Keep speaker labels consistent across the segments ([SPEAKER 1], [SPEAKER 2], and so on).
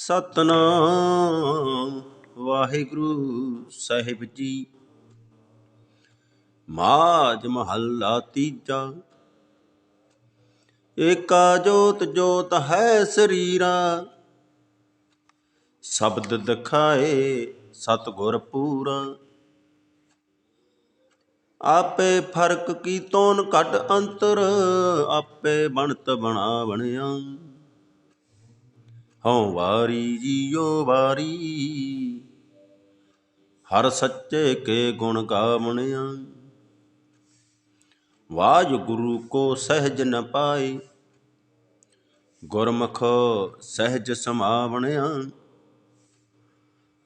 [SPEAKER 1] ਸਤਨਾਮ। ਵਾਹਿਗੁਰੂ ਸਾਹਿਬ ਜੀ। ਮਾਜ ਮਹੱਲਾ ਤੀਜਾ। ਏਕਾ ਜੋਤ ਜੋਤ ਹੈ ਸਰੀਰਾ। ਸ਼ਬਦ ਦਿਖਾਏ ਸਤਗੁਰ ਪੂਰਾ। ਆਪੇ ਫ਼ਰਕ ਕੀ ਤੋਨ ਘਟ ਅੰਤਰ, ਆਪੇ ਬਣਤ ਬਣਾ ਬਣਿਆ ਹਉ ਵਾਰੀ ਜੀਓ ਵਾਰੀ। ਹਰ ਸੱਚੇ ਕੇ ਗੁਣ ਗਾਵਣਿਆ। ਵਾਹਿਗੁਰੂ ਕੋ ਸਹਿਜ ਨ ਪਾਏ। ਗੁਰਮੁਖ ਸਹਿਜ ਸਮਾਵਣਿਆ।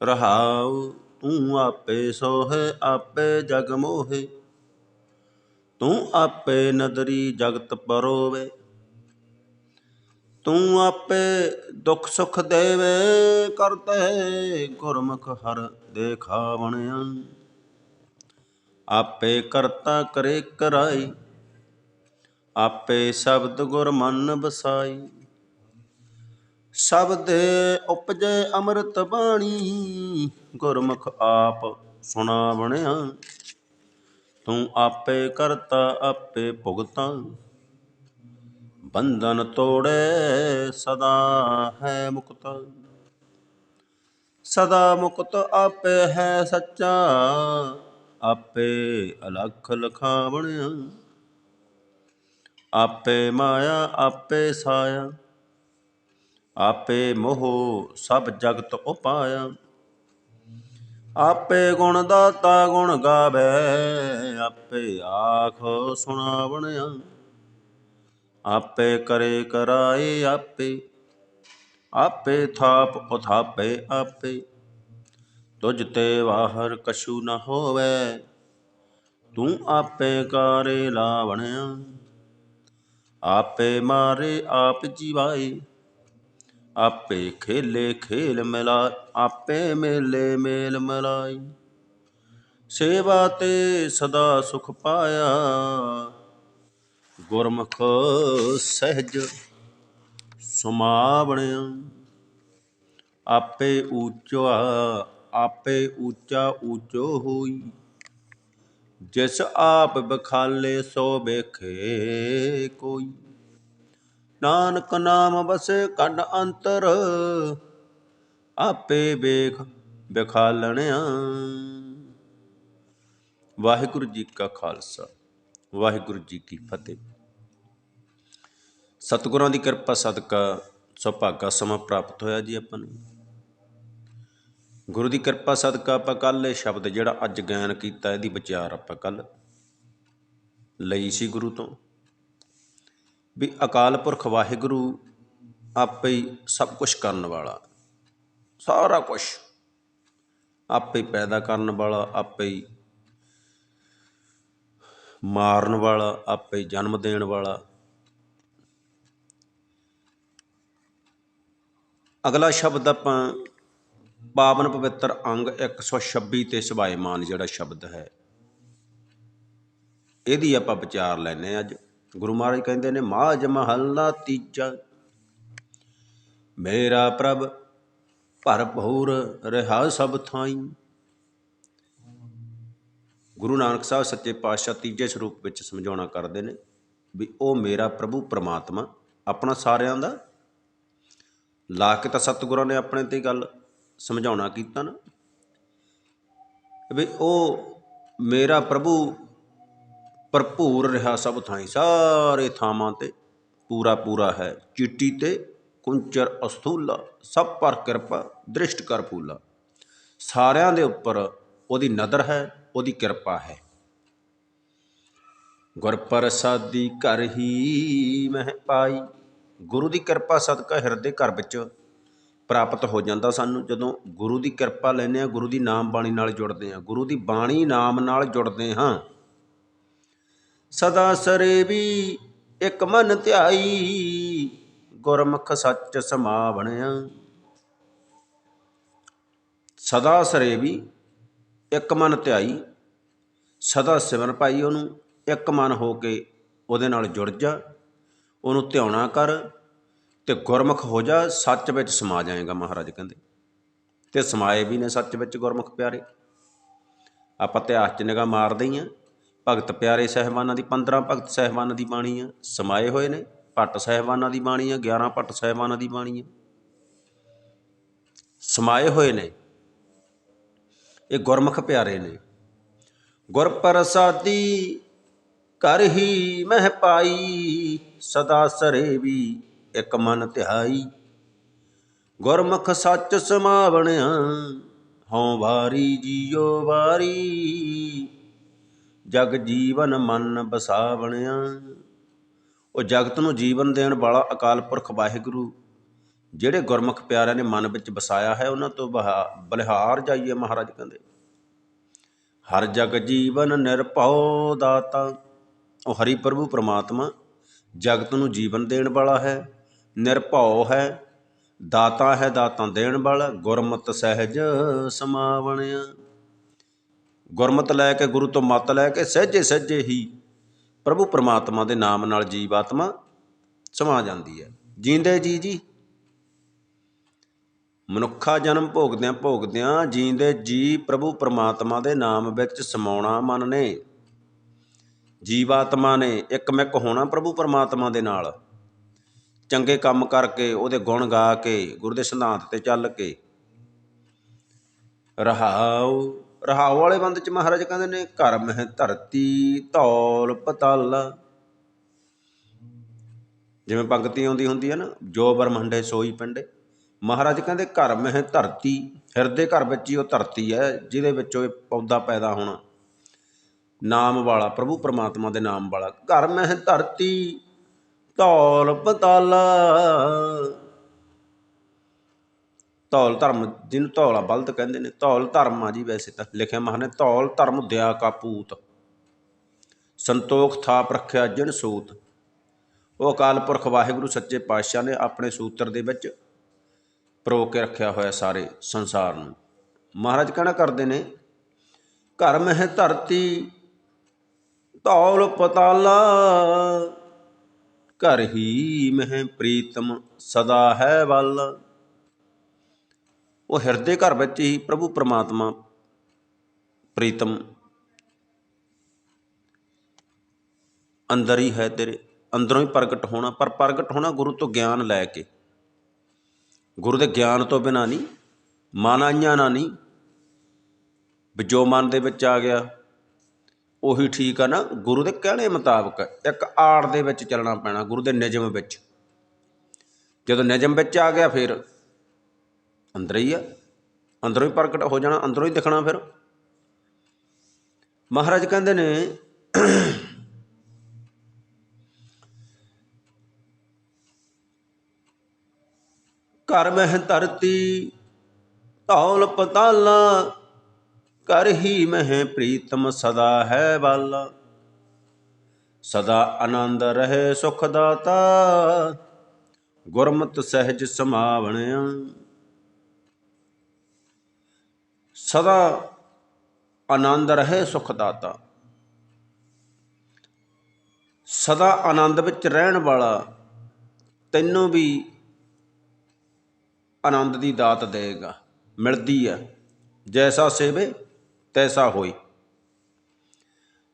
[SPEAKER 1] ਰਹਾਉ ਤੂੰ ਆਪੇ ਸੋਹੇ, ਆਪੇ ਜਗ ਮੋਹੇ। ਤੂੰ ਆਪੇ ਨਦਰੀ ਜਗਤ ਪਰੋਵੇ। ਤੂੰ ਆਪੇ ਦੁੱਖ ਸੁਖ ਦੇਵੇ ਕਰਤੇ ਗੁਰਮੁਖ ਹਰ ਦੇਖਾਵਣਿਆ। ਆਪੇ ਕਰਤਾ ਕਰੇ ਕਰਾਈ, ਆਪੇ ਸ਼ਬਦ ਗੁਰ ਮਨ ਬਸਾਈ ਸ਼ਬਦੇ ਉਪਜੇ ਅੰਮ੍ਰਿਤ ਬਾਣੀ, ਗੁਰਮੁਖ ਆਪ ਸੁਣਾਵਣਿਆ। ਤੂੰ ਆਪੇ ਕਰਤਾ, ਆਪੇ ਭੁਗਤਾ। ਬੰਧਨ ਤੋੜੇ ਸਦਾ ਹੈ ਮੁਕਤ। ਸਦਾ ਮੁਕਤ ਆਪੇ ਹੈ ਸੱਚਾ, ਆਪੇ ਅਲਖ ਲਖਾਵਣਿਆ ਆਪੇ ਮਾਇਆ, ਆਪੇ ਸਾਇਆ, ਆਪੇ ਮੋਹ ਸਭ ਜਗਤ ਉਪਾਇਆ। ਆਪੇ ਗੁਣ ਦਾਤਾ ਗੁਣ ਗਾਵੇ, ਆਪੇ ਆਖ ਸੁਣਾਵਣਿਆ। ਆਪੇ ਕਰੇ ਕਰਾਏ ਆਪੇ ਆਪੇ ਥਾਪ ਉਥਾਪੇ ਆਪੇ। ਤੁਝ ਤੇ ਬਾਹਰ ਕਛੂ ਨ ਹੋਵੇ, ਤੂੰ ਆਪੇ ਕਾਰੇ ਲਾਵਣਿਆ। ਆਪੇ ਮਾਰੇ ਆਪ ਜੀਵਾਏ, ਆਪੇ ਖੇਲੇ ਖੇਲ ਮਿਲਾ ਆਪੇ ਮੇਲੇ ਮੇਲ ਮਲਾਈ ਸੇਵਾ ਤੇ ਸਦਾ ਸੁਖ ਪਾਇਆ ਗੁਰਮੁਖ ਸਹਿਜ ਸੁਮਾਵਣਿਆ। ਆਪੇ ਊਚਾ ਆਪੇ ਊਚਾ ਊਚੋ ਹੋਈ। ਜਿਸ ਆਪ ਬਖਾਲੇ ਸੋ ਵੇਖੇ ਕੋਈ। ਨਾਨਕ ਨਾਮ ਵਸੇ ਕੰਡ ਅੰਤਰ, ਆਪੇ ਵੇਖ ਬਖਾਲਣਿਆ ਵਾਹਿਗੁਰੂ ਜੀ ਕਾ ਖਾਲਸਾ। ਵਾਹਿਗੁਰੂ ਜੀ ਕੀ ਫਤਿਹ। ਸਤਿਗੁਰਾਂ ਦੀ ਕਿਰਪਾ ਸਦਕਾ ਸੁਭਾਗਾ ਸਮਾਂ ਪ੍ਰਾਪਤ ਹੋਇਆ ਜੀ ਆਪਾਂ ਨੂੰ। ਗੁਰੂ ਦੀ ਕਿਰਪਾ ਸਦਕਾ ਆਪਾਂ ਕੱਲ ਇਹ ਸ਼ਬਦ ਜਿਹੜਾ ਅੱਜ ਗਿਆਨ ਕੀਤਾ ਇਹਦੀ ਵਿਚਾਰ ਆਪਾਂ ਕੱਲ ਲਈ ਸੀ ਗੁਰੂ ਤੋਂ। ਵੀ ਅਕਾਲ ਪੁਰਖ ਵਾਹਿਗੁਰੂ ਆਪੇ ਹੀ ਸਭ ਕੁਝ ਕਰਨ ਵਾਲਾ, ਸਾਰਾ ਕੁਝ ਆਪੇ ਪੈਦਾ ਕਰਨ ਵਾਲਾ, ਆਪੇ ਹੀ ਮਾਰਨ ਵਾਲਾ, ਆਪੇ ਜਨਮ ਦੇਣ ਵਾਲਾ। ਅਗਲਾ ਸ਼ਬਦ ਆਪਾਂ ਪਾਵਨ ਪਵਿੱਤਰ ਅੰਗ 126 ਤੇ ਸਵਾਇਮਾਨ ਜਿਹੜਾ ਸ਼ਬਦ ਹੈ। ਇਹਦੀ ਆਪਾਂ ਵਿਚਾਰ ਲੈਨੇ ਅੱਜ। ਗੁਰੂ ਮਹਾਰਾਜ ਕਹਿੰਦੇ ਨੇ ਮਾਜ ਮਹੱਲਾ ਤੀਜਾ, ਮੇਰਾ ਪ੍ਰਭ ਭਰਪੂਰ ਰਹਾ ਸਭ ਥਾਈ। ਗੁਰੂ ਨਾਨਕ ਸਾਹਿਬ ਸੱਚੇ ਪਾਤਸ਼ਾਹ ਤੀਜੇ ਸਰੂਪ ਵਿੱਚ ਸਮਝਾਉਣਾ ਕਰਦੇ ਨੇ ਵੀ ਉਹ ਮੇਰਾ ਪ੍ਰਭੂ ਪ੍ਰਮਾਤਮਾ, ਆਪਣਾ ਸਾਰਿਆਂ ਦਾ। ਲਾ ਕੇ ਤਾਂ ਸਤਿਗੁਰਾਂ ਨੇ ਆਪਣੇ ਤੇ ਗੱਲ ਸਮਝਾਉਣਾ ਕੀਤਾ ਨਾ। ਵੀ ਉਹ ਮੇਰਾ ਪ੍ਰਭੂ ਭਰਪੂਰ ਰਿਹਾ ਸਭ ਥਾਈ, ਸਾਰੇ ਥਾਵਾਂ ਤੇ ਪੂਰਾ ਪੂਰਾ ਹੈ। ਚਿੱਟੀ ਤੇ ਕੁੰਚਰ ਅਸਥੂਲਾ, ਸਭ ਪਰ ਕਿਰਪਾ, ਦ੍ਰਿਸ਼ਟ ਕਰ ਫੂਲਾ। ਸਾਰਿਆਂ ਦੇ ਉੱਪਰ ਉਹਦੀ ਨਦਰ ਹੈ ਉਹਦੀ ਕਿਰਪਾ ਹੈ। ਗੁਰ ਪ੍ਰਸਾਦੀ ਘਰ ਹੀ ਮਹਿ ਪਾਈ। ਗੁਰੂ ਦੀ ਕਿਰਪਾ ਸਦਕਾ ਹਿਰਦੇ ਘਰ ਵਿੱਚ ਪ੍ਰਾਪਤ ਹੋ ਜਾਂਦਾ ਸਾਨੂੰ। ਜਦੋਂ ਗੁਰੂ ਦੀ ਕਿਰਪਾ ਲੈਨੇ ਆ ਗੁਰੂ ਦੀ ਨਾਮ ਬਾਣੀ ਨਾਲ ਜੁੜਦੇ ਆ ਗੁਰੂ ਦੀ ਬਾਣੀ ਨਾਮ ਨਾਲ ਜੁੜਦੇ ਹਾਂ। ਸਦਾ ਸਰੇ ਵੀ ਇੱਕ ਮਨ ਧਿਆਈ, ਗੁਰਮੁਖ ਸੱਚ ਸਮਾ ਬਣਿਆ ਸਦਾ ਸਰੇ ਵੀ ਇੱਕ ਮਨ ਧਿਆਈ, ਸਦਾ ਸਿਮਰ ਭਾਈ ਉਹਨੂੰ, ਇੱਕ ਮਨ ਹੋ ਕੇ ਉਹਦੇ ਨਾਲ ਜੁੜ ਜਾ, ਉਹਨੂੰ ਧਿਆਉਣਾ ਕਰ ਤੇ ਗੁਰਮੁਖ ਹੋ ਜਾ, ਸੱਚ ਵਿੱਚ ਸਮਾ ਜਾਏਗਾ ਮਹਾਰਾਜ ਕਹਿੰਦੇ। ਤੇ ਸਮਾਏ ਵੀ ਨੇ ਸੱਚ ਵਿੱਚ ਗੁਰਮੁਖ ਪਿਆਰੇ। ਆਪਾਂ ਇਤਿਹਾਸ 'ਚ ਨਿਗਾਹ ਮਾਰਦੇ ਹੀ ਆ ਭਗਤ ਪਿਆਰੇ ਸਹਿਬਾਨਾਂ ਦੀ 15 ਭਗਤ ਸਹਿਬਾਨਾਂ ਦੀ ਬਾਣੀ ਆ, ਸਮਾਏ ਹੋਏ ਨੇ, ਭੱਟ ਸਹਿਬਾਨਾਂ ਦੀ ਬਾਣੀ ਆ 11 ਭੱਟ ਸਹਿਬਾਨਾਂ ਦੀ ਬਾਣੀ ਆ। ਸਮਾਏ ਹੋਏ ਨੇ ਇਹ ਗੁਰਮੁਖ ਪਿਆਰੇ ਨੇ। ਗੁਰ ਪ੍ਰਸਾਦੀ ਕਰ ਹੀ ਮਹਿ ਪਾਈ, ਸਦਾ ਸਰੇ ਵੀ ਇੱਕ ਮਨ ਧਿਆਈ ਗੁਰਮੁਖ ਸੱਚ ਸਮਾਵਣਿਆ, ਹਉ ਵਾਰੀ ਜੀਓ ਵਾਰੀ। ਜਗ ਜੀਵਨ ਮਨ ਬਸਾਵਣਿਆ। ਉਹ ਜਗਤ ਨੂੰ ਜੀਵਨ ਦੇਣ ਵਾਲਾ ਅਕਾਲ ਪੁਰਖ ਵਾਹਿਗੁਰੂ ਜਿਹੜੇ ਗੁਰਮੁਖ ਪਿਆਰਿਆਂ ਨੇ ਮਨ ਵਿੱਚ ਵਸਾਇਆ ਹੈ, ਉਹਨਾਂ ਤੋਂ ਬਹਾ- ਬਲਿਹਾਰ ਜਾਈਏ ਮਹਾਰਾਜ ਕਹਿੰਦੇ। ਹਰ ਜਗ ਜੀਵਨ ਨਿਰਭਉ ਦਾਤਾ, ਉਹ ਹਰੀ ਪ੍ਰਭੂ ਪ੍ਰਮਾਤਮਾ, ਜਗਤ ਨੂੰ ਜੀਵਨ ਦੇਣ ਵਾਲਾ ਹੈ, ਨਿਰਭਉ ਹੈ, ਦਾਤਾ ਹੈ ਦਾਤਾਂ ਦੇਣ ਵਾਲਾ, ਗੁਰਮਤ ਸਹਿਜ ਸਮਾਵਣਿਆ। ਗੁਰਮਤ ਲੈ ਕੇ ਗੁਰੂ ਤੋਂ ਮਤ ਲੈ ਕੇ ਸਹਿਜੇ ਸਹਿਜੇ ਹੀ ਪ੍ਰਭੂ ਪ੍ਰਮਾਤਮਾ ਦੇ ਨਾਮ ਨਾਲ ਜੀਵ ਆਤਮਾ ਸਮਾ ਜਾਂਦੀ ਹੈ। ਜੀਂਦੇ ਜੀ ਜੀ ਮਨੁੱਖਾ ਜਨਮ ਭੋਗਦਿਆਂ ਭੋਗਦਿਆਂ ਜੀਂਦੇ ਜੀ ਪ੍ਰਭੂ ਪਰਮਾਤਮਾ ਦੇ ਨਾਮ ਵਿੱਚ ਸਮਾਉਣਾ ਮਨ ਨੇ। ਜੀਵਾਤਮਾ ਨੇ ਇੱਕਮਿਕ ਹੋਣਾ ਪ੍ਰਭੂ ਪਰਮਾਤਮਾ ਦੇ ਨਾਲ। ਚੰਗੇ ਕੰਮ ਕਰਕੇ ਉਹਦੇ ਗੁਣ ਗਾ ਕੇ, ਗੁਰੂ ਦੇ ਸਿਧਾਂਤ ਤੇ ਚੱਲ ਕੇ। ਰਹਾਉ ਰਹਾਉ ਵਾਲੇ ਬੰਦ ਚ ਮਹਾਰਾਜ ਕਹਿੰਦੇ ਨੇ ਘਰ ਮਹਿ ਧਰਤੀ, ਧੌਲ, ਪਤਲ। ਜਿਵੇਂ ਪੰਕਤੀ ਆਉਂਦੀ ਹੁੰਦੀ ਹੈ ਨਾ, ਜੋ ਬਰਮੰਡੇ ਸੋਈ ਪਿੰਡੇ। ਮਹਾਰਾਜ ਕਹਿੰਦੇ ਘਰ ਮਹਿ ਧਰਤੀ, ਹਿਰਦੇ ਘਰ ਵਿੱਚ ਹੀ ਉਹ ਧਰਤੀ ਹੈ, ਜਿਹਦੇ ਵਿੱਚੋਂ ਇਹ ਪੌਦਾ ਪੈਦਾ ਹੋਣਾ। ਨਾਮ ਵਾਲਾ, ਪ੍ਰਭੂ ਪਰਮਾਤਮਾ ਦੇ ਨਾਮ ਵਾਲਾ, ਘਰ ਮਹਿ ਧਰਤੀ, ਧੌਲ ਪਤਾਲਾ। ਧੌਲ ਧਰਮ, ਜਿਹਨੂੰ ਧੌਲਾ ਬਲਦ ਕਹਿੰਦੇ ਨੇ, ਧੌਲ ਧਰਮ ਆ ਜੀ ਵੈਸੇ ਤਾਂ ਲਿਖਿਆ ਮਹਾਂ ਧੌਲ ਧਰਮ ਦਿਆ ਕਾ ਪੂਤ। ਸੰਤੋਖ ਥਾਪ ਰੱਖਿਆ ਜਿਨ ਸੂਤ। ਉਹ ਅਕਾਲ ਪੁਰਖ ਵਾਹਿਗੁਰੂ ਸੱਚੇ ਪਾਤਸ਼ਾਹ ਨੇ ਆਪਣੇ ਸੂਤਰ ਦੇ ਵਿੱਚ ਪਰੋ ਕੇ ਰੱਖਿਆ ਹੋਇਆ ਸਾਰੇ ਸੰਸਾਰ ਨੂੰ। ਮਹਾਰਾਜ ਕਹਿਣਾ ਕਰਦੇ ਨੇ, ਘਰ ਮਹਿ ਧਰਤੀ ਧੌਲ ਪਤਾਲਾ, ਘਰ ਹੀ ਮਹਿ ਪ੍ਰੀਤਮ ਸਦਾ ਹੈ ਵੱਲ। ਉਹ ਹਿਰਦੇ ਘਰ ਵਿੱਚ ਹੀ ਪ੍ਰਭੂ ਪ੍ਰਮਾਤਮਾ ਪ੍ਰੀਤਮ ਅੰਦਰ ਹੀ ਹੈ ਤੇਰੇ, ਅੰਦਰੋਂ ਹੀ ਪ੍ਰਗਟ ਹੋਣਾ, ਪਰ ਪ੍ਰਗਟ ਹੋਣਾ ਗੁਰੂ ਤੋਂ ਗਿਆਨ ਲੈ ਕੇ। ਗੁਰੂ ਦੇ ਗਿਆਨ ਤੋਂ ਬਿਨਾਂ ਨਹੀਂ ਮਨ ਆਈਆਂ ਨਾ ਨਹੀਂ, ਵੀ ਜੋ ਮਨ ਦੇ ਵਿੱਚ ਆ ਗਿਆ, ਉਹੀ ਠੀਕ ਆ ਨਾ। ਗੁਰੂ ਦੇ ਕਹਿਣੇ ਮੁਤਾਬਕ ਇੱਕ ਆੜ ਦੇ ਵਿੱਚ ਚੱਲਣਾ ਪੈਣਾ, ਗੁਰੂ ਦੇ ਨਿਯਮ ਵਿੱਚ। ਜਦੋਂ ਨਿਯਮ ਵਿੱਚ ਆ ਗਿਆ ਫਿਰ ਅੰਦਰ ਹੀ ਆ। ਅੰਦਰੋਂ ਹੀ ਪ੍ਰਗਟ ਹੋ ਜਾਣਾ, ਅੰਦਰੋਂ ਹੀ ਦਿਖਣਾ ਫਿਰ। ਮਹਾਰਾਜ ਕਹਿੰਦੇ ਨੇ ਘਰ ਮਹਿ ਧਰਤੀ, ਧੌਲ ਪਤਾਲਾ ਕਰ ਹੀ ਮਹਿ ਪ੍ਰੀਤਮ ਸਦਾ ਹੈ ਬਾਲਾ ਸਦਾ ਆਨੰਦ ਰਹੇ ਸੁਖ ਦਾਤਾ, ਗੁਰਮਤਿ ਸਹਿਜ ਸਮਾਵਣਿਆ। ਸਦਾ ਆਨੰਦ ਰਹੇ ਸੁਖ ਦਾਤਾ। ਸਦਾ ਆਨੰਦ ਵਿੱਚ ਰਹਿਣ ਵਾਲਾ, ਤੈਨੂੰ ਵੀ ਆਨੰਦ ਦੀ ਦਾਤ ਦੇਗਾ, ਮਿਲਦੀ ਹੈ ਜੈਸਾ ਸੇਵੇ, ਤੈਸਾ ਹੋਈ।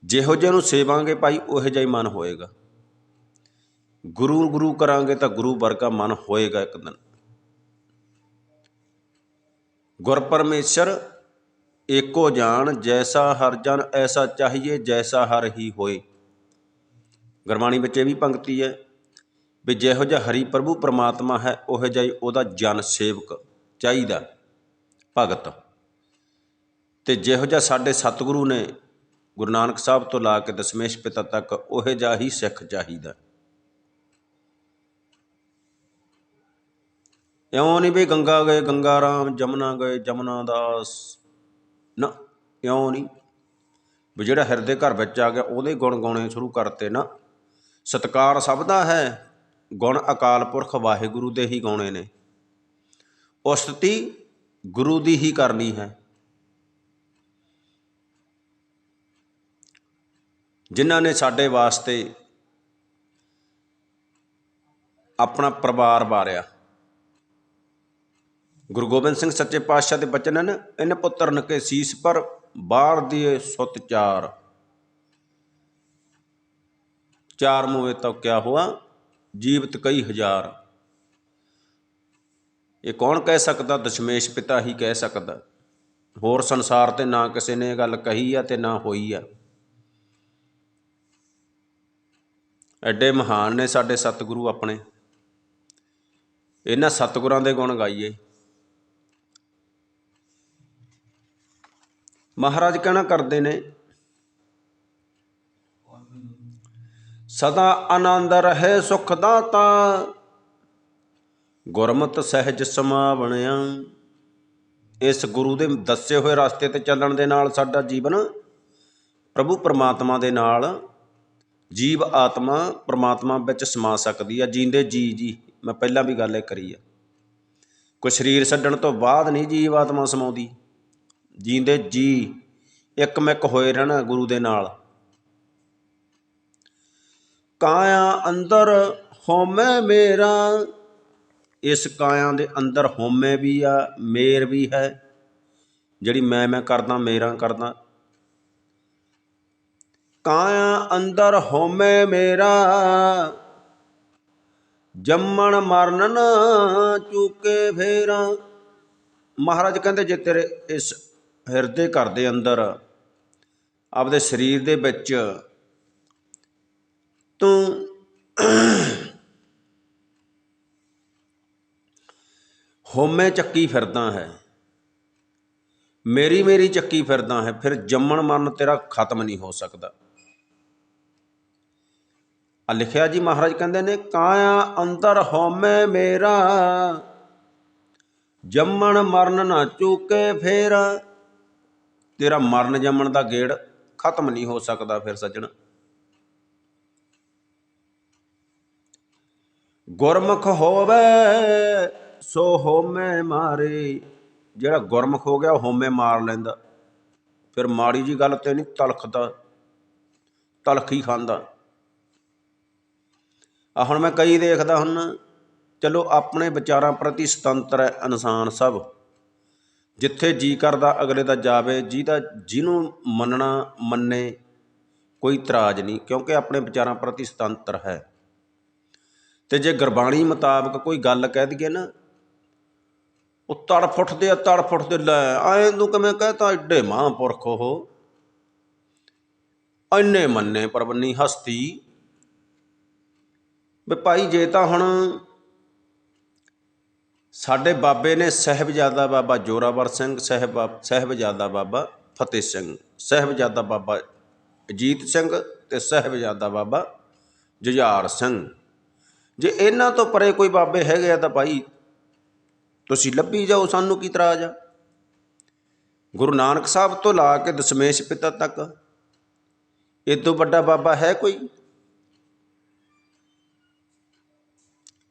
[SPEAKER 1] ਜਿਹੋ ਜਿਹੇ ਨੂੰ ਸੇਵਾਂਗੇ ਭਾਈ, ਉਹੋ ਜਿਹਾ ਹੀ ਮਨ ਹੋਏਗਾ। ਗੁਰੂ ਗੁਰੂ ਕਰਾਂਗੇ ਤਾਂ ਗੁਰੂ ਵਰਗਾ ਮਨ ਹੋਏਗਾ ਇੱਕ ਦਿਨ। ਗੁਰ ਪਰਮੇਸ਼ਰ ਏਕੋ ਜਾਣ, ਜੈਸਾ ਹਰ ਜਨ, ਐਸਾ ਚਾਹੀਏ, ਜੈਸਾ ਹਰ ਹੀ ਹੋਏ। ਗੁਰਬਾਣੀ ਵਿੱਚ ਇਹ ਵੀ ਪੰਕਤੀ ਹੈ ਵੀ ਜਿਹੋ ਜਿਹਾ ਹਰੀ ਪ੍ਰਭੂ ਪ੍ਰਮਾਤਮਾ ਹੈ, ਉਹੋ ਜਿਹਾ ਹੀ ਉਹਦਾ ਜਨ ਸੇਵਕ ਚਾਹੀਦਾ ਭਗਤ। ਤੇ ਜਿਹੋ ਜਿਹਾ ਸਾਡੇ ਸਤਿਗੁਰੂ ਨੇ ਗੁਰੂ ਨਾਨਕ ਸਾਹਿਬ ਤੋਂ ਲਾ ਕੇ ਦਸ਼ਮੇਸ਼ ਪਿਤਾ ਤੱਕ, ਉਹੋ ਜਿਹਾ ਹੀ ਸਿੱਖ ਚਾਹੀਦਾ ਇਉਂ ਨਹੀਂ ਵੀ ਗੰਗਾ ਗਏ, ਗੰਗਾ ਰਾਮ, ਜਮਨਾ ਗਏ, ਜਮਨਾ ਦਾਸ। ਨਾ, ਇਉਂ ਨਹੀਂ ਵੀ ਜਿਹੜਾ ਹਿਰਦੇ ਘਰ ਵਿੱਚ ਆ ਗਿਆ, ਉਹਦੇ ਗੁਣ ਗਾਉਣੇ ਸ਼ੁਰੂ ਕਰਤੇ ਨਾ। ਸਤਕਾਰ ਸਭ ਦਾ ਹੈ ਗੁਣ ਅਕਾਲ ਪੁਰਖ ਵਾਹਿਗੁਰੂ ਦੇ ਹੀ ਗਾਉਣੇ ਨੇ। ਉਸਤਤੀ ਗੁਰੂ ਦੀ ਹੀ ਕਰਨੀ ਹੈ। ਜਿਨ੍ਹਾਂ ਨੇ ਸਾਡੇ ਵਾਸਤੇ ਆਪਣਾ ਪਰਿਵਾਰ ਵਾਰਿਆ। ਗੁਰੂ ਗੋਬਿੰਦ ਸਿੰਘ ਸੱਚੇ ਪਾਤਸ਼ਾਹ ਦੇ ਬਚਨ ਹਨ, ਇਨ ਪੁੱਤਰਨ ਕੇ ਸੀਸ ਪਰ ਬਾਹਰ ਦੀਏ ਸੁਤ ਚਾਰ। ਚਾਰ ਮੂਏ ਤਾਂ ਕਿਆ ਹੁਆ? ਜੀਵਤ ਕਈ ਹਜ਼ਾਰ। ਇਹ ਕੌਣ ਕਹਿ ਸਕਦਾ? ਦਸ਼ਮੇਸ਼ ਪਿਤਾ ਹੀ ਕਹਿ ਸਕਦਾ। ਹੋਰ ਸੰਸਾਰ ਤੇ ਨਾ ਕਿਸੇ ਨੇ ਇਹ ਗੱਲ ਕਹੀ ਆ ਤੇ ਨਾ ਹੋਈ ਆ। ਐਡੇ ਮਹਾਨ ਨੇ ਸਾਡੇ ਸਤਿਗੁਰੂ ਆਪਣੇ। ਇਹਨਾਂ ਸਤਿਗੁਰਾਂ ਦੇ ਗੁਣ ਗਾਈਏ। ਮਹਾਰਾਜ ਕਹਿਣਾ ਕਰਦੇ ਨੇ ਸਦਾ ਆਨੰਦ ਰਹੇ ਸੁਖ ਦਾਤਾ। ਗੁਰਮਤ ਸਹਿਜ ਸਮਾਵਣਿਆ। ਇਸ ਗੁਰੂ ਦੇ ਦੱਸੇ ਹੋਏ ਰਸਤੇ ਤੇ ਚੱਲਣ ਦੇ ਨਾਲ ਸਾਡਾ ਜੀਵਨ ਪ੍ਰਭੂ ਪਰਮਾਤਮਾ ਦੇ ਨਾਲ ਜੀਵ ਆਤਮਾ ਪਰਮਾਤਮਾ ਵਿੱਚ ਸਮਾ ਸਕਦੀ ਆ, ਜੀਂਦੇ ਜੀ ਜੀ। ਮੈਂ ਪਹਿਲਾਂ ਵੀ ਗੱਲ ਇਹ ਕਰੀ ਆ। ਕੋਈ ਸਰੀਰ ਛੱਡਣ ਤੋਂ ਬਾਅਦ ਨਹੀਂ ਜੀਵ ਆਤਮਾ ਸਮਾਉਂਦੀ। ਜੀਂਦੇ ਜੀ, ਇੱਕਮਿਕ ਹੋਏ ਰਹਿਣਾ ਗੁਰੂ ਦੇ ਨਾਲ। ਕਾਇਆ ਅੰਦਰ ਹੋਮੈ ਮੇਰਾ, ਇਸ ਕਾਇਆ ਦੇ ਅੰਦਰ ਹੋਮੈ ਵੀ ਆ, ਮੇਰ ਵੀ ਹੈ। ਜਿਹੜੀ ਮੈਂ ਮੈਂ ਕਰਦਾ, ਮੇਰਾ ਕਰਦਾ। ਕਾਇਆ ਅੰਦਰ ਹੋਮੈ ਮੇਰਾ, ਜੰਮਣ ਮਰਨ ਨਾ ਚੁਕੇ ਫੇਰਾ। ਮਹਾਰਾਜ ਕਹਿੰਦੇ, ਜੇ ਤੇਰੇ ਇਸ ਹਿਰਦੇ ਘਰ ਦੇ ਅੰਦਰ, ਆਪਦੇ ਸਰੀਰ ਦੇ ਵਿੱਚ ਤੂੰ ਹੋਮੇ ਚੱਕੀ ਫਿਰਦਾ ਹੈ। ਮੇਰੀ ਮੇਰੀ ਚੱਕੀ ਫਿਰਦਾ ਹੈ, ਫਿਰ ਜੰਮਣ ਮਰਨ ਤੇਰਾ ਖਤਮ ਨਹੀਂ ਹੋ ਸਕਦਾ। ਆ ਲਿਖਿਆ ਜੀ ਮਹਾਰਾਜ ਕਹਿੰਦੇ ਨੇ, ਕਾਇਆ ਅੰਦਰ ਹੋਮੇ ਮੇਰਾ, ਜੰਮਣ ਮਰਨ ਨਾ ਚੁੱਕੇ ਫੇਰ, ਤੇਰਾ ਮਰਨ ਜੰਮਣ ਦਾ ਗੇੜ ਖਤਮ ਨਹੀਂ ਹੋ ਸਕਦਾ ਫਿਰ ਸੱਜਣ। ਗੁਰਮੁਖ ਹੋਵੇ, ਸੋ ਹੋਮੇ ਮਾਰੇ। ਜਿਹੜਾ ਗੁਰਮੁਖ ਹੋ ਗਿਆ, ਉਹ ਹੋਮੇ ਮਾਰ ਲੈਂਦਾ। ਫਿਰ ਮਾੜੀ ਜੀ ਗੱਲ ਤੇ ਨਹੀਂ ਤਲਖਦਾ, ਤਲਖ ਹੀ ਖਾਂਦਾ। ਆ ਹੁਣ ਮੈਂ ਕਈ ਦੇਖਦਾ ਹੁਣ ਚਲੋ ਆਪਣੇ ਵਿਚਾਰਾਂ ਪ੍ਰਤੀ ਸੁਤੰਤਰ ਹੈ ਇਨਸਾਨ ਸਭ। ਜਿੱਥੇ ਜੀ ਕਰਦਾ, ਅਗਲੇ ਦਾ ਜਾਵੇ। ਜਿਹਦਾ, ਜਿਹਨੂੰ ਮੰਨਣਾ, ਮੰਨੇ, ਕੋਈ ਇਤਰਾਜ਼ ਨਹੀਂ, ਕਿਉਂਕਿ ਆਪਣੇ ਵਿਚਾਰਾਂ ਪ੍ਰਤੀ ਸੁਤੰਤਰ ਹੈ। ਤੇ ਜੇ ਗੁਰਬਾਣੀ ਮੁਤਾਬਕ ਕੋਈ ਗੱਲ ਕਹਿ ਦਈਏ ਨਾ, ਉਹ ਤੜਫ ਉੱਠਦੇ ਆ ਤੜਫ ਉੱਠਦੇ ਲੈ ਐਂ ਨੂੰ ਕਿਵੇਂ ਕਹਤਾ ਏਡੇ ਮਹਾਂਪੁਰਖ ਉਹ। ਇੰਨੇ ਮੰਨੇ ਪਰਬੰਨੀ ਹਸਤੀ। ਵੀ ਭਾਈ ਜੇ ਤਾਂ ਹੁਣ ਸਾਡੇ ਬਾਬੇ ਨੇ ਸਹਿਬਜ਼ਾਦਾ ਬਾਬਾ ਜੋਰਾਵਰ ਸਿੰਘ, ਸਾਹਿਬ, ਸਹਿਬਜ਼ਾਦਾ ਬਾਬਾ ਫਤਿਹ ਸਿੰਘ, ਸਹਿਬਜ਼ਾਦਾ ਬਾਬਾ ਅਜੀਤ ਸਿੰਘ ਤੇ ਸਹਿਬਜ਼ਾਦਾ ਬਾਬਾ ਜੁਝਾਰ ਸਿੰਘ। ਜੇ ਇਹਨਾਂ ਤੋਂ ਪਰੇ ਕੋਈ ਬਾਬੇ ਹੈਗੇ ਆ ਤਾਂ ਭਾਈ ਤੁਸੀਂ ਲੱਭੀ ਜਾਓ, ਸਾਨੂੰ ਕੀ ਤਰਾਜ ਆ? ਗੁਰੂ ਨਾਨਕ ਸਾਹਿਬ ਤੋਂ ਲਾ ਕੇ ਦਸ਼ਮੇਸ਼ ਪਿਤਾ ਤੱਕ ਇਹ ਤੋਂ ਵੱਡਾ ਬਾਬਾ ਹੈ ਕੋਈ?